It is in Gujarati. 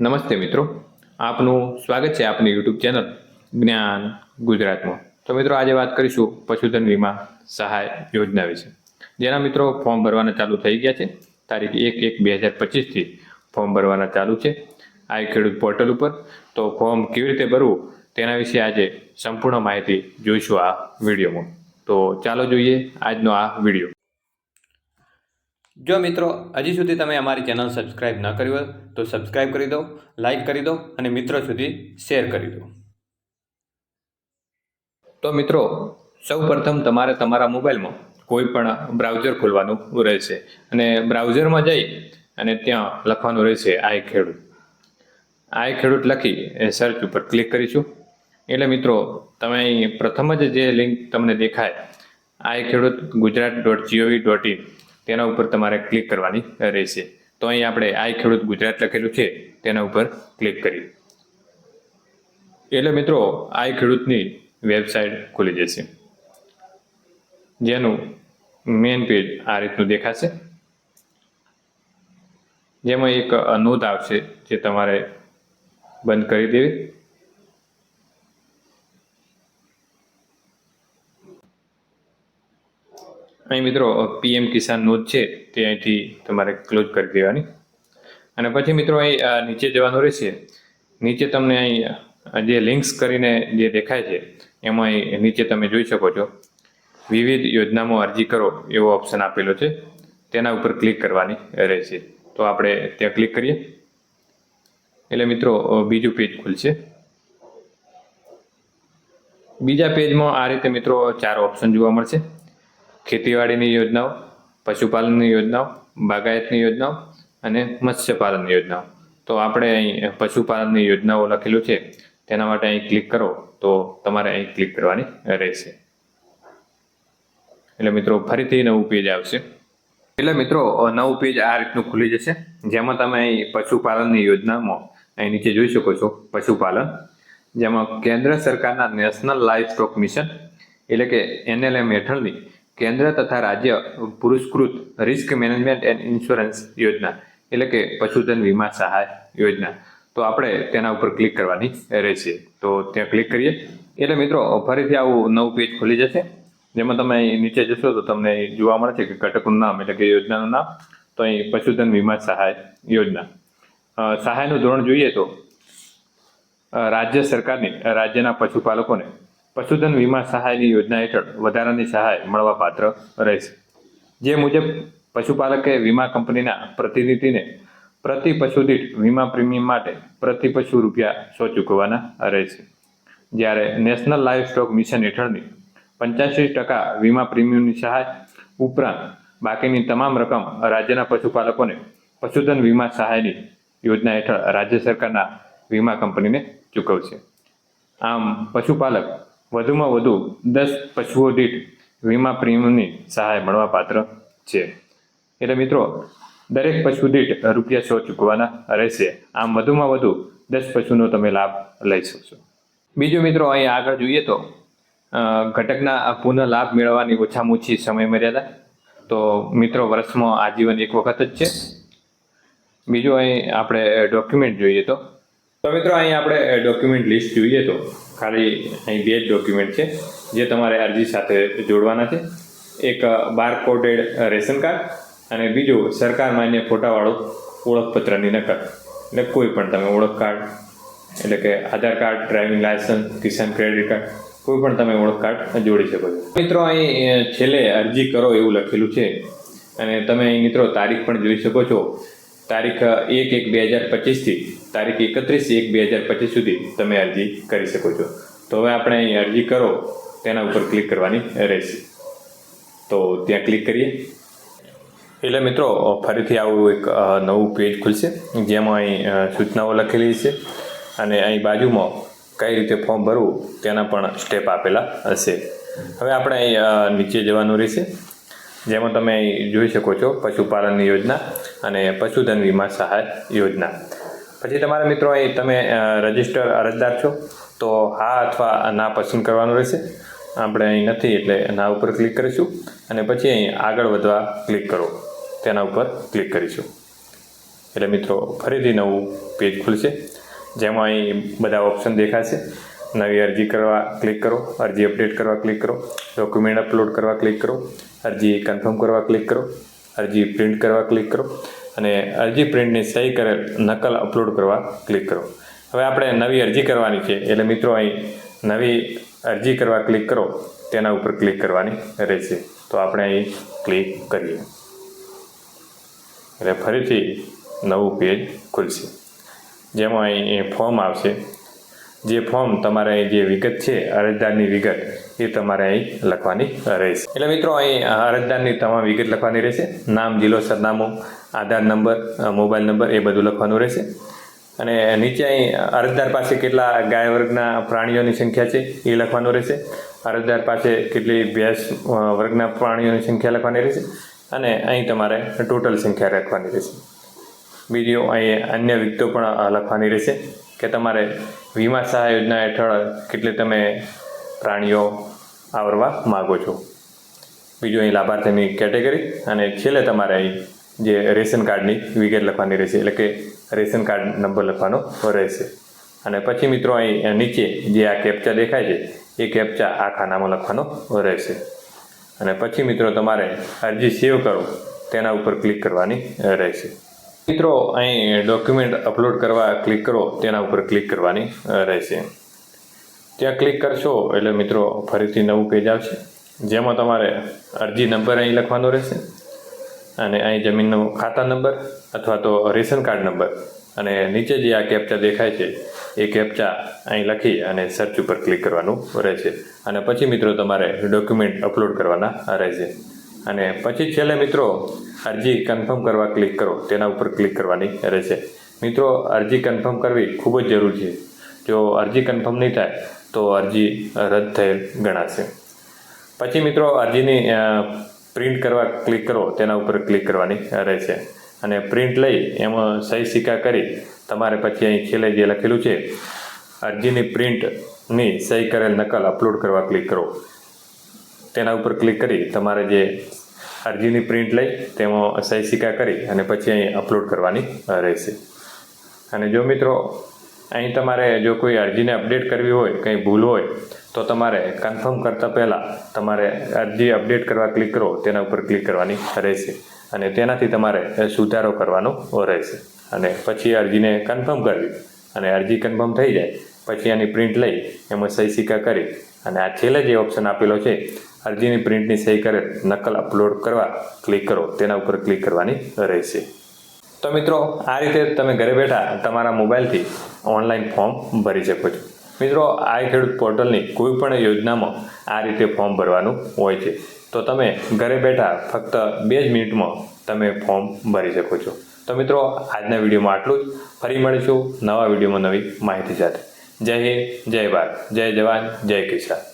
નમસ્તે મિત્રો. આપનું સ્વાગત છે આપની યુટ્યુબ ચેનલ જ્ઞાન ગુજરાતમાં. તો મિત્રો, આજે વાત કરીશું પશુધન વીમા સહાય યોજના વિશે. જેના મિત્રો ફોર્મ ભરવાના ચાલુ થઈ ગયા છે. તારીખ એક એક બે હજાર પચીસથી ફોર્મ ભરવાના ચાલુ છે. આ ખેડૂત પોર્ટલ ઉપર. તો ફોર્મ કેવી રીતે ભરવું તેના વિશે આજે સંપૂર્ણ માહિતી જોઈશું આ વિડીયોમાં. તો ચાલો જોઈએ આજનો આ વીડિયો. જો મિત્રો, હજી સુધી તમે અમારી ચેનલ સબસ્ક્રાઇબ ન કરી હોય, તો સબસ્ક્રાઇબ કરી દો, લાઇક કરી દો અને મિત્રો સુધી શેર કરી દો. તો મિત્રો સૌ પ્રથમ તમારે તમારા મોબાઈલમાં કોઈ પણ બ્રાઉઝર ખોલવાનું રહેશે અને બ્રાઉઝરમાં જઈ અને ત્યાં લખવાનું રહેશે આઈ ખેડૂત. આઈ ખેડૂત લખી એ સર્ચ ઉપર ક્લિક કરીશું. એટલે મિત્રો, તમે અહીં પ્રથમ જ જે લિંક તમને દેખાય, i Khedut Gujarat dot gov dot in તેના ઉપર તમારે ક્લિક કરવાની રહેશે. તો અહીં આપણે આઈ ખેડૂત ગુજરાત લખેલું છે, તેના ઉપર ક્લિક કરી. એટલે મિત્રો આઈ ખેડૂતની વેબસાઇટ ખુલી જશે. જેનું મેઇન પેજ આ રીતનું દેખાશે. જેમાં એક નોંધ આવશે જે તમારે બંધ કરી દેવી. અહીં મિત્રો પીએમ કિસાન નોંધ છે, તે અહીંથી તમારે ક્લોઝ કરી દેવાની. અને પછી મિત્રો, અહીં નીચે જવાનું રહેશે. નીચે તમને અહીં જે લિંક્સ કરીને જે દેખાય છે, એમાં અહીં નીચે તમે જોઈ શકો છો. વિવિધ યોજનામાં અરજી કરો, એવો ઓપ્શન આપેલો છે. તેના ઉપર ક્લિક કરવાની રહેશે. તો આપણે ત્યાં ક્લિક કરીએ. એટલે મિત્રો બીજું પેજ ખુલશે. બીજા પેજમાં આ રીતે મિત્રો ચાર ઓપ્શન જોવા મળશે. ખેતીવાડીની યોજનાઓ, પશુપાલનની યોજનાઓ, બાગાયતની યોજનાઓ અને મત્સ્યપાલનની યોજનાઓ. તો આપણે અહીં પશુપાલનની યોજનાઓ લખેલું છે. તેના માટે અહીં ક્લિક કરો તો તમારે અહીં ક્લિક કરવાની રહેશે. એટલે મિત્રો, ફરીથી નવું પેજ આવશે. એટલે મિત્રો નવું પેજ આ રીતનું ખુલી જશે. જેમાં તમે અહીં પશુપાલનની યોજનામાં અહીં નીચે જોઈ શકો છો, પશુપાલન. જેમાં કેન્દ્ર સરકારના નેશનલ લાઇફ સ્ટોક મિશન, એટલે કે એનએલએમ હેઠળની કેન્દ્ર તથા રાજ્ય પુરસ્કૃત રિસ્ક મેનેજમેન્ટ એન્ડ ઇન્સ્યોરન્સ યોજના, એટલે કે પશુધન વીમા સહાય યોજના. તો આપણે તેના ઉપર ક્લિક કરવાની રહેશે તો ત્યાં ક્લિક કરીએ. એટલે મિત્રો, ફરીથી આવું નવું પેજ ખુલી જશે. જેમાં તમે નીચે જશો તો તમને જોવા મળે છે કે ઘટકનું નામ એટલે કે યોજનાનું નામ. તો અહીં પશુધન વીમા સહાય યોજના. સહાયનું ધોરણ જોઈએ તો રાજ્ય સરકારની, રાજ્યના પશુપાલકોને પશુધન વીમા સહાયની યોજના હેઠળ વધારાની સહાય મળવા પાત્ર રહેશે. જે મુજબ, પશુપાલકે વીમા કંપનીના પ્રતિનિધિને પ્રતિ પશુ દીઠ વીમા પ્રીમિયમ માટે પ્રતિ પશુ રૂપિયા સો ચૂકવવાના રહેશે. જ્યારે નેશનલ લાઇફ સ્ટોક મિશન હેઠળની પંચ્યાસી ટકા વીમા પ્રીમિયમની સહાય ઉપરાંત બાકીની તમામ રકમ રાજ્યના પશુપાલકોને પશુધન વીમા સહાયની યોજના હેઠળ રાજ્ય સરકારના વીમા કંપનીને ચૂકવશે. આમ, પશુપાલક વધુમાં વધુ દસ પશુઓ દીઠ વીમા પ્રીમિયમની સહાય મળવાપાત્ર છે. એટલે મિત્રો, દરેક પશુ દીઠ રૂપિયા સો ચૂકવાના રહેશે. આમ વધુમાં વધુ દસ પશુનો તમે લાભ લઈ શકશો. બીજું મિત્રો, અહીં આગળ જોઈએ તો ઘટકના પુનઃ લાભ મેળવવાની ઓછામાં ઓછી સમય મર્યાદા તો મિત્રો, વર્ષમાં આજીવન એક વખત જ છે. બીજું અહીં આપણે ડોક્યુમેન્ટ જોઈએ તો. તો મિત્રો, અહીં આપણે ડોક્યુમેન્ટ લિસ્ટ જોઈએ તો. ખાલી અહીં બે જ ડોક્યુમેન્ટ છે, જે તમારે અરજી સાથે જોડવાના છે. એક બારકોડેડ રેશન કાર્ડ અને બીજું સરકાર માન્ય ફોટાવાળું ઓળખપત્રની નકલ. એટલે કોઈ પણ તમે ઓળખ કાર્ડ, એટલે કે Aadhaar card driving licence Kisan credit card કોઈ પણ તમે ઓળખ કાર્ડ જોડી શકો છો. મિત્રો, અહીં છેલ્લે અરજી કરો એવું લખેલું છે. અને તમે અહીં મિત્રો તારીખ પણ જોઈ શકો છો. તારીખ એક એક બે હજાર પચીસથી તારીખ એકત્રીસ એક બે હજાર પચીસ સુધી તમે અરજી કરી શકો છો. તો હવે આપણે અહીં અરજી કરો, તેના ઉપર ક્લિક કરવાની રહેશે. તો ત્યાં ક્લિક કરીએ. એટલે મિત્રો ફરીથી આવું એક નવું પેજ ખુલશે, જેમાં અહીં સૂચનાઓ લખેલી છે. અને અહીં બાજુમાં કઈ રીતે ફોર્મ ભરવું, તેના પણ સ્ટેપ આપેલા હશે. હવે આપણે અહીં નીચે જવાનું રહેશે. જેમાં તમે જોઈ શકો છો પશુપાલનની યોજના અને પશુધન વીમા સહાય યોજના. પછી તમારા મિત્રો અહીં તમે રજિસ્ટર અરજદાર છો, તો હા અથવા ના પસંદ કરવાનું રહેશે. આપણે અહીં નથી એટલે ના ઉપર ક્લિક કરીશું અને પછી અહીં આગળ વધવા ક્લિક કરો. તેના ઉપર ક્લિક કરીશું. એટલે મિત્રો, ફરીથી નવું પેજ ખુલશે, જેમાં અહીં બધા ઓપ્શન દેખાશે. નવી અરજી કરવા ક્લિક કરો, અરજી અપડેટ કરવા ક્લિક કરો, ડોક્યુમેન્ટ અપલોડ કરવા ક્લિક કરો અરજી કન્ફર્મ કરવા ક્લિક કરો. અરજી પ્રિન્ટ કરવા ક્લિક કરો. અને અરજી પ્રિન્ટની સહી કરેલ નકલ અપલોડ કરવા ક્લિક કરો. હવે આપણે નવી અરજી કરવાની છે. એટલે મિત્રો, અહીં નવી અરજી કરવા ક્લિક કરો. તેના ઉપર ક્લિક કરવાની રહેશે. તો આપણે અહીં ક્લિક કરીએ. એટલે ફરીથી નવું પેજ ખુલશે. જેમાં અહીં ફોર્મ આવશે. જે ફોર્મ તમારે જે વિગત છે, અરજદારની વિગત એ તમારે અહીં લખવાની રહેશે. એટલે મિત્રો, અહીં અરજદારની તમામ વિગત લખવાની રહેશે. નામ, જિલ્લો, સરનામું, આધાર નંબર મોબાઈલ નંબર એ બધું લખવાનું રહેશે. અને નીચે અહીં અરજદાર પાસે કેટલા ગાય વર્ગના પ્રાણીઓની સંખ્યા છે એ લખવાનું રહેશે. અરજદાર પાસે કેટલી ભેંસ વર્ગના પ્રાણીઓની સંખ્યા લખવાની રહેશે. અને અહીં તમારે ટોટલ સંખ્યા રાખવાની રહેશે. બીજું અહીં અન્ય વિગતો પણ લખવાની રહેશે કે તમારે વીમા સહાય યોજના હેઠળ કેટલી તમે પ્રાણીઓ આવરવા માગો છો? બીજું અહીં લાભાર્થીની કેટેગરી અને છેલ્લે તમારે અહીં જે રેશન કાર્ડની વિગત લખવાની રહેશે, એટલે કે રેશન કાર્ડ નંબર લખવાનો રહેશે. અને પછી મિત્રો અહીં નીચે જે આ કેપ્ચા દેખાય છે, એ કેપ્ચા આ ખાનામાં લખવાનો રહેશે. અને પછી મિત્રો તમારે અરજી સેવ કરો, તેના ઉપર ક્લિક કરવાની રહેશે. મિત્રો અહીં ડોક્યુમેન્ટ અપલોડ કરવા ક્લિક કરો, તેના ઉપર ક્લિક કરવાની રહેશે. ત્યાં ક્લિક કરશો એટલે મિત્રો ફરીથી નવું પેજ આવશે. જેમાં તમારે અરજી નંબર અહીં લખવાનો રહેશે અને અહીં જમીનનો ખાતા નંબર અથવા તો રેશન કાર્ડ નંબર અને નીચે જે આ કેપ્ચા દેખાય છે, એ કેપ્ચા અહીં લખી અને સર્ચ ઉપર ક્લિક કરવાનું રહેશે. અને પછી મિત્રો તમારે ડોક્યુમેન્ટ અપલોડ કરવાના રહેશે. અને પછી છેલ્લે મિત્રો અરજી કન્ફર્મ કરવા ક્લિક કરો. તેના ઉપર ક્લિક કરવાની રહેશે. મિત્રો અરજી કન્ફર્મ કરવી ખૂબ જ જરૂરી છે. જો અરજી કન્ફર્મ નહીં થાય, તો અરજી રદ થયેલ ગણાશે. પછી મિત્રો, અરજીની પ્રિન્ટ કરવા ક્લિક કરો, તેના ઉપર ક્લિક કરવાની રહેશે. અને પ્રિન્ટ લઈ એમાં સહી સિક્કા કરી, તમારે પછી અહીં છેલ્લે જે લખેલું છે, અરજીની પ્રિન્ટની સહી કરેલ નકલ અપલોડ કરવા ક્લિક કરો. તેના ઉપર ક્લિક કરી, તમારે જે અરજીની પ્રિન્ટ લઈ, તેમાં સહી સિક્કા કરી અને પછી અહીં અપલોડ કરવાની રહેશે. અને જો મિત્રો અહીં તમારે જો કોઈ અરજીને અપડેટ કરવી હોય, કંઈ ભૂલ હોય, તો તમારે કન્ફર્મ કરતાં પહેલાં તમારે અરજી અપડેટ કરવા ક્લિક કરો, તેના ઉપર ક્લિક કરવાની રહેશે. અને તેનાથી તમારે સુધારો કરવાનો રહેશે. અને પછી અરજીને કન્ફર્મ કરવી. અને અરજી કન્ફર્મ થઈ જાય, પછી આની પ્રિન્ટ લઈ એમાં સહી સિક્કા કરી અને આ છેલ્લે જે ઓપ્શન આપેલો છે, અરજીની પ્રિન્ટની સહી કરે, નકલ અપલોડ કરવા ક્લિક કરો, તેના ઉપર ક્લિક કરવાની રહેશે. તો મિત્રો, આ રીતે તમે ઘરે બેઠા તમારા મોબાઈલથી ઓનલાઈન ફોર્મ ભરી શકો છો. મિત્રો, આ ખેડૂત પોર્ટલની કોઈ પણ યોજનામાં આ રીતે ફોર્મ ભરવાનું હોય છે. તો તમે ઘરે બેઠા ફક્ત બે જ મિનિટમાં તમે ફોર્મ ભરી શકો છો. તો મિત્રો, આજના વિડીયોમાં આટલું જ. ફરી મળીશું નવા વિડીયોમાં નવી માહિતી સાથે. જય હિન્દ, જય ભારત, જય જવાન, જય કિસાન.